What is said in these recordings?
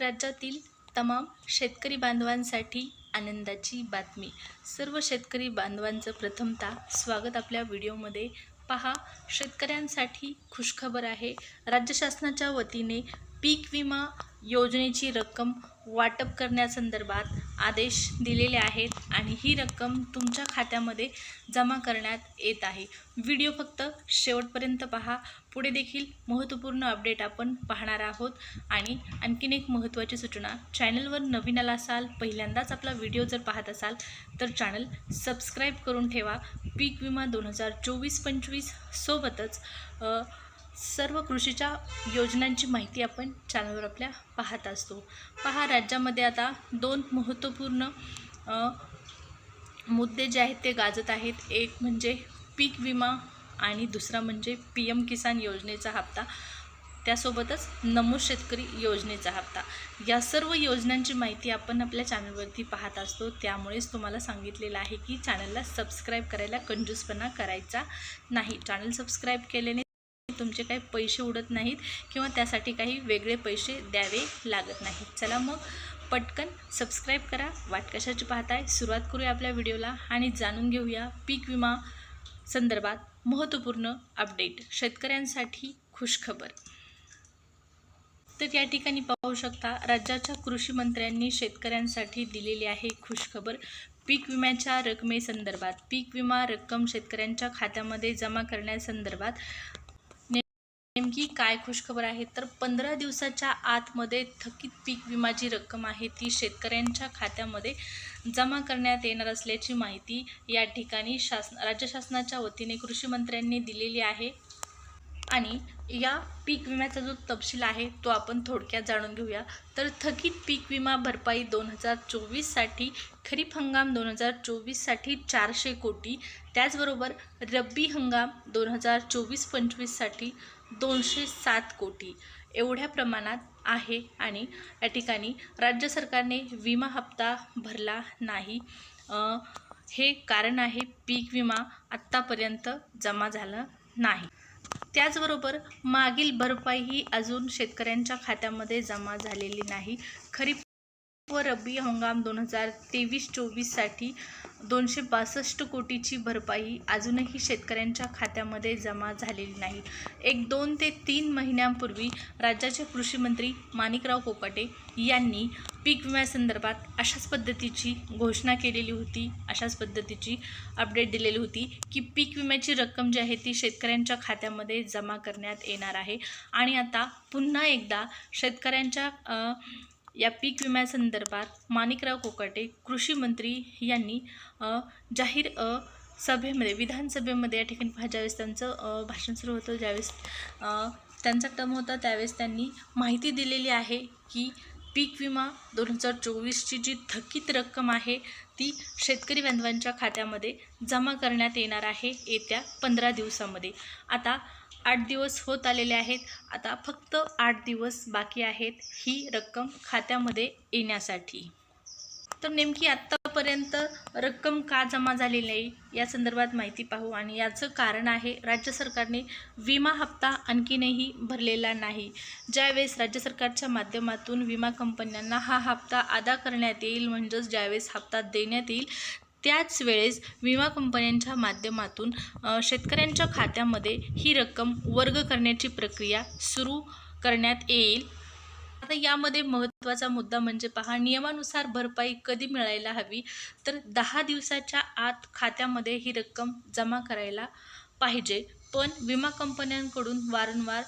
राज्यातील तमाम शेतकरी बांधवांसाठी आनंदाची बातमी. सर्व शेतकरी बांधवांचं प्रथमतः स्वागत आपल्या व्हिडिओमध्ये. पहा शेतकऱ्यांसाठी खुशखबर आहे. राज्य शासनाच्या वतीने पीक विमा योजनेची रक्कम वाटप करण्यासंदर्भात आदेश दिलेले आहेत आणि ही रक्कम तुमच्या खात्यामध्ये जमा करण्यात येत आहे. व्हिडिओ फक्त शेवटपर्यंत पहा. पुढे देखील महत्त्वपूर्ण अपडेट आपण पाहणार आहोत. आणि आणखीन एक महत्त्वाची सूचना चॅनलवर नवीन आला असाल पहिल्यांदाच आपला व्हिडिओ जर पाहत असाल तर चॅनल सबस्क्राईब करून ठेवा. पीक विमा दोन हजार चोवीस पंचवीस सोबतच सर्व कृषीच्या योजनांची माहिती आपण चॅनलवर आपल्या पाहत असतो. पहा राज्यामध्ये आता दोन महत्त्वपूर्ण मुद्दे जे आहेत ते गाजत आहेत. एक म्हणजे पीक विमा आणि दुसरा म्हणजे पी एम किसान योजनेचा हप्ता. त्यासोबतच नमो शेतकरी योजनेचा हप्ता. या सर्व योजनांची माहिती आपण आपल्या चॅनलवरती पाहत असतो. त्यामुळेच तुम्हाला सांगितलेलं आहे की चॅनलला सबस्क्राईब करायला कंजूसपणा करायचा नाही. चॅनल सबस्क्राईब केल्याने तुमचे काही पैसे उडत नाहीत किंवा त्यासाठी काही वेगळे पैसे द्यावे लागत नाहीत. चला मग पटकन सबस्क्राईब करा वाट कशाची पाहताय? सुरुवात करूया आपल्या व्हिडिओला आणि जाणून घेऊया पीक विमा संदर्भात महत्त्वपूर्ण अपडेट शेतकऱ्यांसाठी खुशखबर. तर या ठिकाणी पाहू शकता राज्याच्या कृषी मंत्र्यांनी शेतकऱ्यांसाठी दिलेली आहे खुशखबर. पीक विम्याच्या रकमेसंदर्भात पीक विमा रक्कम शेतकऱ्यांच्या खात्यामध्ये जमा करण्यासंदर्भात नेमकी काय खुशखबर आहे? तर पंधरा दिवसाच्या आतमध्ये थकीत पीक विमाची रक्कम आहे. ती शेतकऱ्यांच्या खात्यामध्ये जमा करण्यात येणार असल्याची माहिती या ठिकाणी शासन राज्य शासनाच्या वतीने कृषी मंत्र्यांनी दिलेली आहे. आणि या पीक विम्याचा जो तपशील आहे तो आपण थोडक्यात जाणून घेऊया. तर थकीत पीक विमा भरपाई दोन हजार चोवीससाठी खरीप हंगाम दोन हजार चोवीससाठी चारशे कोटी त्याचबरोबर रब्बी हंगाम दोन हजार चोवीस पंचवीससाठी दोनशे सात कोटी एवढ्या प्रमाणात आहे आणि या ठिकाणी राज्य सरकारने विमा हप्ता भरला नाही. हे कारण आहे पीक विमा आत्तापर्यंत जमा झाला नाही. त्याचबरोबर मागील भरपाई ही अजून शेतकऱ्यांच्या खात्यामध्ये जमा झालेली नाही. खरीप व रब्बी हंगाम दोन हजार तेवीस चोवीससाठी दोनशे बासष्ट कोटीची भरपाई अजूनही शेतकऱ्यांच्या खात्यामध्ये जमा झालेली नाही. एक दोन ते तीन महिन्यांपूर्वी राज्याचे कृषी मंत्री माणिकराव कोकाटे यांनी पीक विम्यासंदर्भात अशाच पद्धतीची घोषणा केलेली होती अशाच पद्धतीची अपडेट दिलेली होती की पीक विम्याची रक्कम जी आहे ती शेतकऱ्यांच्या खात्यामध्ये जमा करण्यात येणार आहे. आणि आता पुन्हा एकदा शेतकऱ्यांच्या या पीक विम्यासंदर्भात माणिकराव कोकाटे कृषी मंत्री यांनी जाहीर सभेमध्ये विधानसभेमध्ये या ठिकाणी पहा ज्यावेळेस त्यांचं भाषण सुरू होतं ज्यावेळेस त्यांचा टर्म होता त्यावेळेस त्यांनी माहिती दिलेली आहे की पीक विमा दोन हजार चोवीसची जी थकीत रक्कम आहे ती शेतकरी बांधवांच्या खात्यामध्ये जमा करण्यात येणार आहे येत्या पंधरा दिवसामध्ये. आता आठ दिवस होत आलेले आहेत. आता फक्त आठ दिवस बाकी आहेत ही रक्कम खात्यामध्ये येण्यासाठी. तर नेमकी आत्तापर्यंत रक्कम का जमा झालेली नाही या संदर्भात माहिती पाहू. आणि याचं कारण आहे राज्य सरकारने विमा हप्ता आणखीनही भरलेला नाही. ज्यावेळेस राज्य सरकारच्या माध्यमातून विमा कंपन्यांना हा हप्ता अदा करण्यात येईल म्हणजेच ज्यावेळेस हप्ता देण्यात येईल त्याच वेळेस विमा कंपन्यांच्या माध्यमातून शेतकऱ्यांच्या खात्यामध्ये ही रक्कम वर्ग करण्याची प्रक्रिया सुरू करण्यात येईल. आता यामध्ये महत्त्वाचा मुद्दा म्हणजे पहा नियमानुसार भरपाई कधी मिळायला हवी तर दहा दिवसाच्या आत खात्यामध्ये ही रक्कम जमा करायला पाहिजे. पण विमा कंपन्यांकडून वारंवार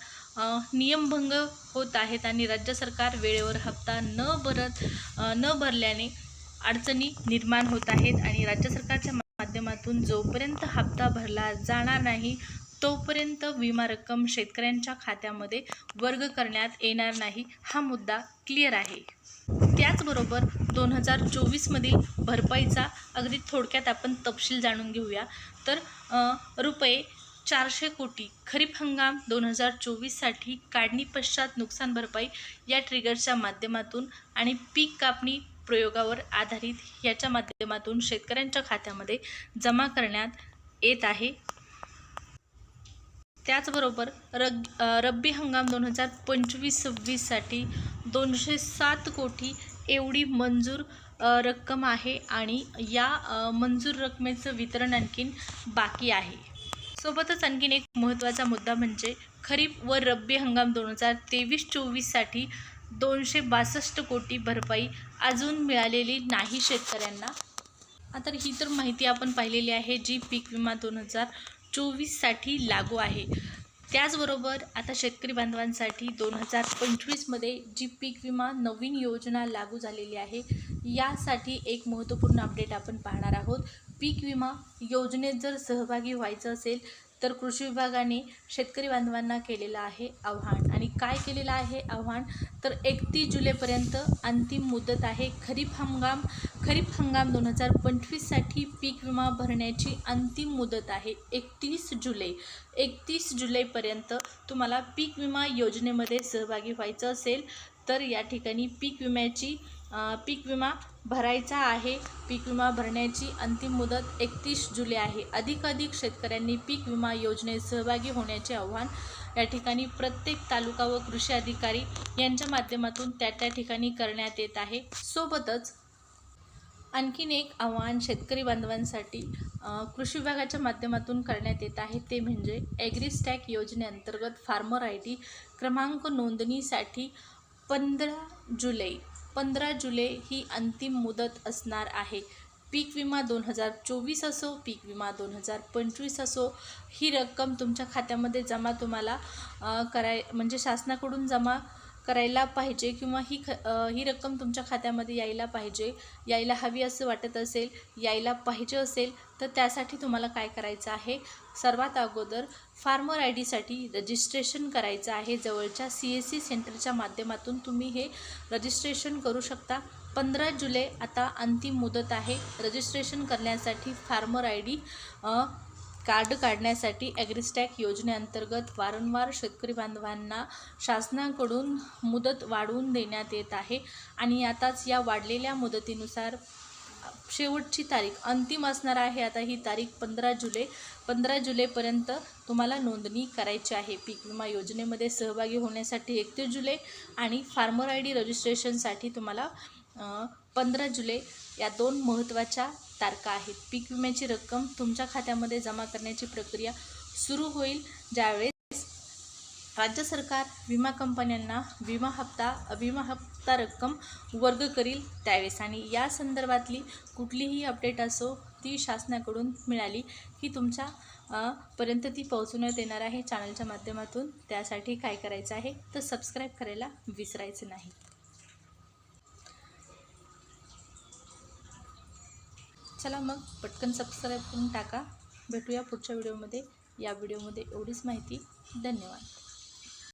नियमभंग होत आहेत आणि राज्य सरकार वेळेवर हप्ता न भरत न भरल्याने अडचणी निर्माण होत आहेत आणि राज्य सरकारच्या माध्यमातून जोपर्यंत हप्ता भरला जाणार नाही तोपर्यंत विमा रक्कम शेतकऱ्यांच्या खात्यामध्ये वर्ग करण्यात येणार नाही हा मुद्दा क्लिअर आहे. त्याचबरोबर दोन हजार चोवीसमधील भरपाईचा अगदी थोडक्यात आपण तपशील जाणून घेऊया. तर रुपये चारशे कोटी खरीप हंगाम दोन हजार चोवीससाठी काढणी पश्चात नुकसान भरपाई या ट्रिगरच्या माध्यमातून आणि पीक कापणी प्रयोगावर आधारित याच्या माध्यमातून शेतकऱ्यांच्या खात्यामध्ये जमा करण्यात येत आहे. त्याचबरोबर रग रब्बी हंगाम दोन हजार पंचवीस सव्वीससाठी दोनशे सात कोटी एवढी मंजूर रक्कम आहे आणि या मंजूर रकमेचं वितरण आणखीन बाकी आहे. सोबतच आणखीन एक महत्त्वाचा मुद्दा म्हणजे खरीप व रब्बी हंगाम दोन हजार तेवीस चोवीससाठी दोनशे बासष्ट कोटी भरपाई अजून मिळालेली नाही शेतकऱ्यांना. आता ही तर माहिती आपण पाहिलेली आहे जी पीक विमा दोन हजार चोवीससाठी लागू आहे. त्याचबरोबर आता शेतकरी बांधवांसाठी दोन हजार पंचवीसमध्ये जी पीक विमा नवीन योजना लागू झालेली आहे यासाठी एक महत्त्वपूर्ण अपडेट आपण पाहणार आहोत. पीक विमा योजनेत जर सहभागी व्हायचं असेल तर कृषी विभागाने शेतकरी बांधवांना केलेलं आहे आव्हान. आणि काय केलेलं आहे आव्हान? तर एकतीस जुलैपर्यंत अंतिम मुदत आहे. खरीप हंगाम खरीप हंगाम दोन हजार पंचवीससाठी पीक विमा भरण्याची अंतिम मुदत आहे. एकतीस जुलै एकतीस जुलैपर्यंत तुम्हाला पीक विमा योजनेमध्ये सहभागी व्हायचं असेल तर या ठिकाणी पीक विम्याची पीक विमा भरायचा आहे. पीक विमा भरण्याची अंतिम मुदत एकतीस जुलै आहे. अधिकाधिक शेतकऱ्यांनी पीक विमा योजनेत सहभागी होण्याचे आव्हान या ठिकाणी प्रत्येक तालुका व कृषी अधिकारी यांच्या माध्यमातून त्या त्या ठिकाणी करण्यात येत आहे. सोबतच आणखीन एक आव्हान शेतकरी बांधवांसाठी कृषी विभागाच्या माध्यमातून करण्यात येत आहे. ते म्हणजे ॲग्रीस्टॅक योजनेअंतर्गत फार्मर आय डी क्रमांक नोंदणीसाठी पंधरा जुलै पंधरा जुलै ही अंतिम मुदत असणार आहे. पीक विमा दोन हजार चोवीस असो पीक विमा दोन हजार पंचवीस असो ही रक्कम तुमच्या खात्यामध्ये जमा तुम्हाला कराय म्हणजे शासनाकडून जमा करायला पाहिजे किंवा ही ख ही रक्कम तुमच्या खात्यामध्ये यायला पाहिजे यायला हवी असं वाटत असेल यायला पाहिजे असेल तर त्यासाठी तुम्हाला काय करायचं आहे? सर्वात अगोदर फार्मर आय डीसाठी रजिस्ट्रेशन करायचं आहे. जवळच्या सी एस सी सेंटरच्या माध्यमातून तुम्ही हे रजिस्ट्रेशन करू शकता. पंधरा जुलै आता अंतिम मुदत आहे. रजिस्ट्रेशन करण्यासाठी फार्मर आय डी कार्ड काढण्यासाठी ॲग्रिस्टॅक योजनेअंतर्गत वारंवार शेतकरी बांधवांना शासनाकडून मुदत वाढवून देण्यात येत आहे आणि आताच या वाढलेल्या मुदतीनुसार शेवटची तारीख अंतिम असणार आहे. आता ही तारीख पंधरा जुलै. पंधरा जुलैपर्यंत तुम्हाला नोंदणी करायची आहे. पीक विमा योजनेमध्ये सहभागी होण्यासाठी एकतीस जुलै आणि फार्मर आय डी रजिस्ट्रेशनसाठी तुम्हाला पंधरा जुलै या दोन महत्त्वाच्या तारखा आहेत. पीक विम्याची रक्कम तुमच्या खात्यामध्ये जमा करण्याची प्रक्रिया सुरू होईल. ज्यावेळेस राज्य सरकार विमा कंपन्यांना विमा हप्ता विमा हप्ता रक्कम वर्ग करील त्यावेळेस आणि या संदर्भातली कुठलीही अपडेट असो ती शासनाकडून मिळाली की तुमच्या पर्यंत ती पोहोचवण्यात येणार आहे. चॅनलच्या माध्यमातून त्यासाठी काय करायचं आहे तर सबस्क्राईब करायला विसरायचं नाही. चला मग पटकन सबस्क्राईब करून टाका. भेटूया पुढच्या व्हिडिओमध्ये या व्हिडिओमध्ये एवढीच माहिती. धन्यवाद.